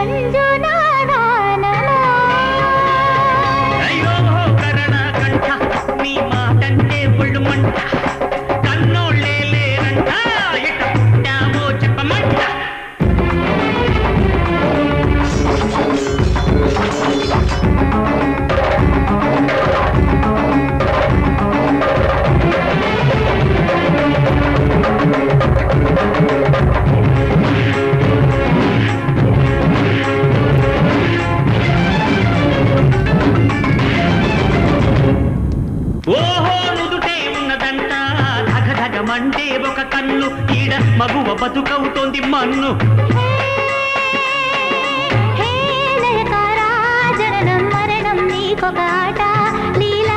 பஞ்சான் ఓహో నుదుటే ఉన్నదంట ధగధగమంటే ఒక కన్ను. ఈడ మగువ బతుకవుతోంది మన్ను. మరణం నీకొక ఆట.